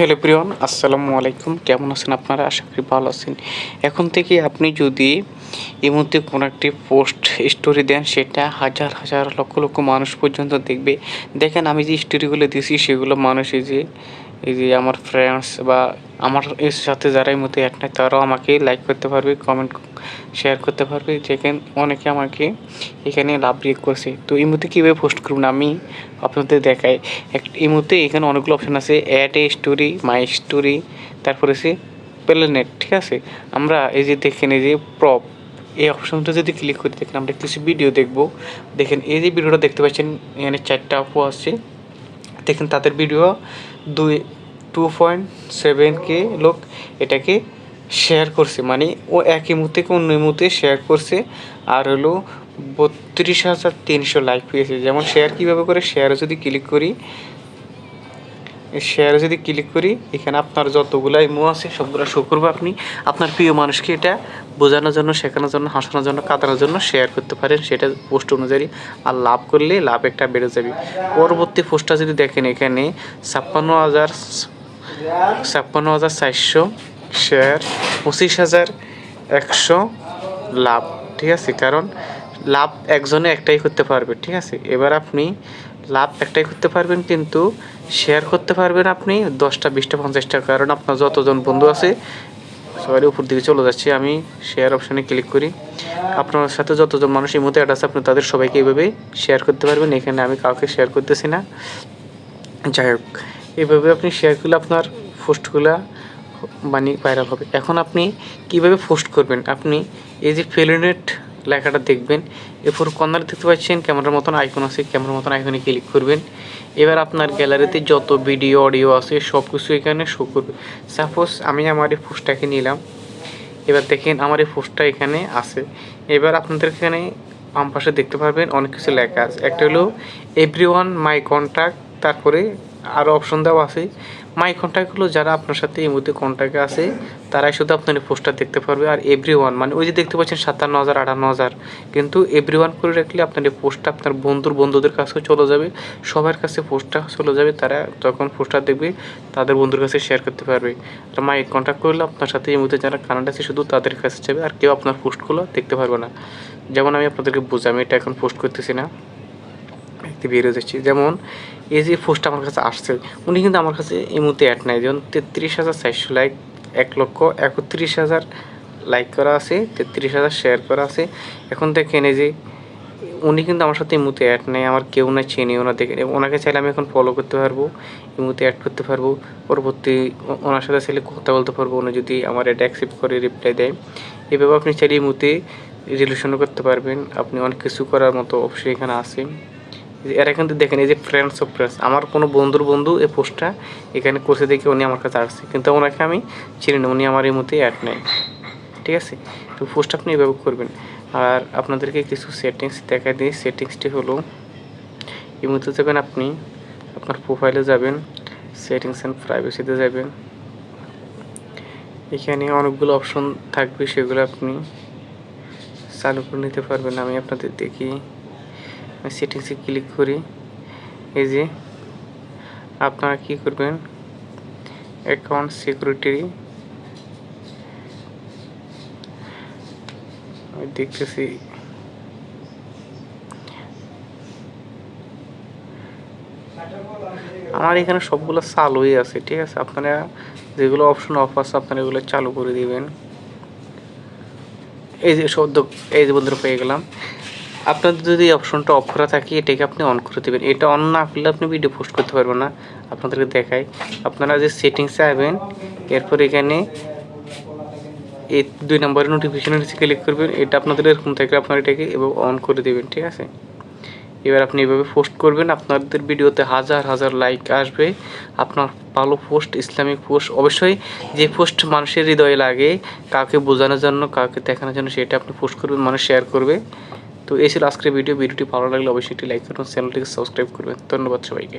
Hello প্রিয়ন, আসসালামু আলাইকুম। কেমন আছেন আপনারা? আশা করি ভালো আছেন। এখন থেকে আপনি যদি এই মধ্যে কোনো একটি পোস্ট স্টোরি দেন, সেটা হাজার হাজার, লক্ষ লক্ষ মানুষ পর্যন্ত দেখবে। দেখেন, আমি যে স্টোরিগুলো দিয়েছি, সেগুলো মানুষ এই যে এই যে আমার ফ্রেন্ডস বা আমার এর সাথে যারা এই মুহূর্তে এক নাই, তারাও আমাকে লাইক করতে পারবে কমেন্ট শেয়ার করতে পারবে। যেখানে, অনেকে আমাকে এখানে লাভ রিয়েক্ট করছে। তো এই মুহূর্তে কীভাবে পোস্ট করুন আমি আপনাদের দেখাই। এক, এই মুহূর্তে এখানে অনেকগুলো অপশান আছে add a story my story তারপরে সে প্লেনেট ঠিক আছে? আমরা এই যে দেখেন, এই যে প্রপ এই অপশনটা যদি ক্লিক করি, দেখেন আমরা কিছু ভিডিও দেখব। দেখেন, এই যে ভিডিওটা দেখতে পাচ্ছেন, এখানে চারটা আপু আছে। দেখেন, তাদের ভিডিও দুই টু পয়েন্ট সেভেন কে লোক এটাকে শেয়ার করছে। মানে ও একই মুহূর্তে অন্য মুহূর্তে শেয়ার করছে। আর হলো বত্রিশ হাজার তিনশো লাইক পেয়েছে। যেমন শেয়ার কীভাবে করে? শেয়ারে যদি ক্লিক করি শেয়ারে যদি ক্লিক করি, এখানে আপনার যতগুলো ইমো আছে, সবগুলো শো করবে আপনি। আপনার প্রিয় মানুষকে এটা বোঝানোর জন্য, শেখানোর জন্য, হাসানোর জন্য, কাটানোর জন্য শেয়ার করতে পারেন। সেটা পোস্ট অনুযায়ী আর লাভ করলে লাভ একটা বেড়ে যাবে। পরবর্তী পোস্টটা যদি দেখেন এখানে, ছাপ্পান্ন হাজার ছাপ্পান্ন হাজার চারশো শেয়ার পঁচিশ হাজার একশো লাভ, ঠিক আছে? কারণ লাভ একজনে একটাই করতে পারবে, ঠিক আছে? এবার আপনি লাভ একটাই করতে পারবেন, কিন্তু শেয়ার করতে পারবেন আপনি দশটা, বিশটা, পঞ্চাশটা। কারণ আপনার যতজন বন্ধু আছে, সবারই উপর দিকে চলে যাচ্ছে। আমি শেয়ার অপশানে ক্লিক করি। আপনার সাথে যতজন মানুষ এই মুহূর্তে অ্যাড আছে, আপনি তাদের সবাইকে এইভাবে শেয়ার করতে পারবেন। এখানে আমি কাউকে শেয়ার করতেছি না। যাই হোক। এইভাবে আপনি শেয়ারগুলো আপনার পোস্টগুলা মানে ভাইরাল হবে। এখন আপনি কীভাবে পোস্ট করবেন? আপনি এই যে ফেলোনেট লেখাটা দেখবেন, এরপর কর্নার দেখতে পাচ্ছেন ক্যামেরার মতন আইকন আছে, ক্যামেরার মতন আইকনে ক্লিক করবেন। এবার আপনার গ্যালারিতে যত ভিডিও অডিও আছে সব কিছু এখানে শো করবে। সাপোজ আমি আমার এই পোস্টটাকে নিলাম। এবার দেখেন আমার এই পোস্টটা এখানে আছে। এবার আপনাদের এখানে বাম দেখতে পারবেন অনেক কিছু লেখা আছে। একটা হলো এভরি ওয়ান মাই কন্ট্যাক্ট তারপরে আরও অপশন দেওয়া আছে। মাই কন্ট্যাক্টগুলো যারা আপনার সাথে এই মুহূর্তে কন্ট্যাক্টে আছে, তারাই শুধু আপনার এই পোস্টটা দেখতে পারবে। আর এভরি ওয়ান মানে ওই যে দেখতে পাচ্ছেন সাতান্ন হাজার, আটান্ন হাজার, কিন্তু এভরি ওয়ান করে রাখলে আপনার এই পোস্টটা আপনার বন্ধুর বন্ধুদের কাছেও চলে যাবে। সবার কাছে পোস্টটা চলে যাবে, তারা তখন পোস্টার দেখবে, তাদের বন্ধুর কাছে শেয়ার করতে পারবে। আর মাই কন্ট্যাক্ট করলে আপনার সাথে এই মুহূর্তে যারা কানাডা আছে, শুধু তাদের কাছে যাবে, আর কেউ আপনার পোস্টগুলো দেখতে পারবে না। যেমন আমি আপনাদেরকে বুঝি আমি এটা এখন পোস্ট করতেছি না। দেখতে বেরিয়ে যাচ্ছি। যেমন এই যে পোস্ট আমার কাছে আসছে, উনি কিন্তু আমার কাছে এই মুহূর্তে অ্যাড নাই। যেমন তেত্রিশ হাজার চারশো লাইক এক লক্ষ একত্রিশ হাজার লাইক করা আছে, তেত্রিশ হাজার শেয়ার করা আছে। এখন দেখেন এই যে উনি কিন্তু আমার সাথে এই মুহূর্তে অ্যাড নেই, আমার কেউ না চেনে ওনা দেখে ওনাকে চাইলে আমি এখন ফলো করতে পারব, এই মুহূর্তে অ্যাড করতে পারব। পরবর্তী ওনার সাথে চাইলে কথা বলতে পারব, উনি যদি আমার এটা অ্যাকসেপ্ট করে রিপ্লাই দেয়। এভাবে আপনি চাইলে এই মুহূর্তে রিলেশনও করতে পারবেন। আপনি অনেক কিছু করার মতো অবশ্যই এখানে আছে। এরা কিন্তু দেখেন, এই যে ফ্রেন্ডস অফ ফ্রেন্ডস আমার কোনো বন্ধুর বন্ধু এই পোস্টটা এখানে করছে দেখে উনি আমার কাছে আসছে। কিন্তু ওনাকে আমি চিনি না, উনি আমার এই মধ্যে অ্যাড নেই। ঠিক আছে? তো পোস্ট আপনি এভাবে করবেন। আর আপনাদেরকে কিছু সেটিংস দেখা দিই। সেটিংসটি হলো, এই মধ্যে যাবেন আপনি আপনার প্রোফাইলে যাবেন সেটিংস অ্যান্ড প্রাইভেসিতে যাবেন, এখানে অনেকগুলো অপশন থাকবে, সেগুলো আপনি চালু করে নিতে পারবেন। আমি আপনাদের দেখি। সেটিংসে ক্লিক করি। এই যে, আপনারা কি করবেন? অ্যাকাউন্ট সিকিউরিটি দেখতেছি। আমার এখানে সবগুলো চালুই আছে, ঠিক আছে? আপনারা যেগুলো অপশন অফ আছে, আপনারা এগুলো চালু করে দিবেন। এই যে, সদ্য এই যে বন্ধুরা পেয়ে গেলাম। আপনাদের যদি অপশনটা অফ করা থাকে, এটাকে আপনি অন করে দেবেন। এটা অন না করলে আপনি ভিডিও পোস্ট করতে পারবেন না। আপনাদেরকে দেখাই। আপনারা যে সেটিংসে আসবেন এরপর এখানে এই দুই নম্বরে নোটিফিকেশন নিচে ক্লিক করবেন। এটা আপনাদের এরকম থাকলে আপনারা এটাকে এভাবে অন করে দেবেন, ঠিক আছে? এবার আপনি এভাবে পোস্ট করবেন। আপনাদের ভিডিওতে হাজার হাজার লাইক আসবে। আপনার ভালো পোস্ট ইসলামিক পোস্ট অবশ্যই যে পোস্ট মানুষের হৃদয়ে লাগে, কাউকে বোঝানোর জন্য, কাউকে দেখানোর জন্য, সেটা আপনি পোস্ট করবেন, মানুষ শেয়ার করবে। তো এই ছিল আজকের ভিডিও ভিডিওটি ভালো লাগলে অবশ্যই একটি লাইক করুন চ্যানেলটিকে সাবস্ক্রাইব করবেন। ধন্যবাদ সবাইকে।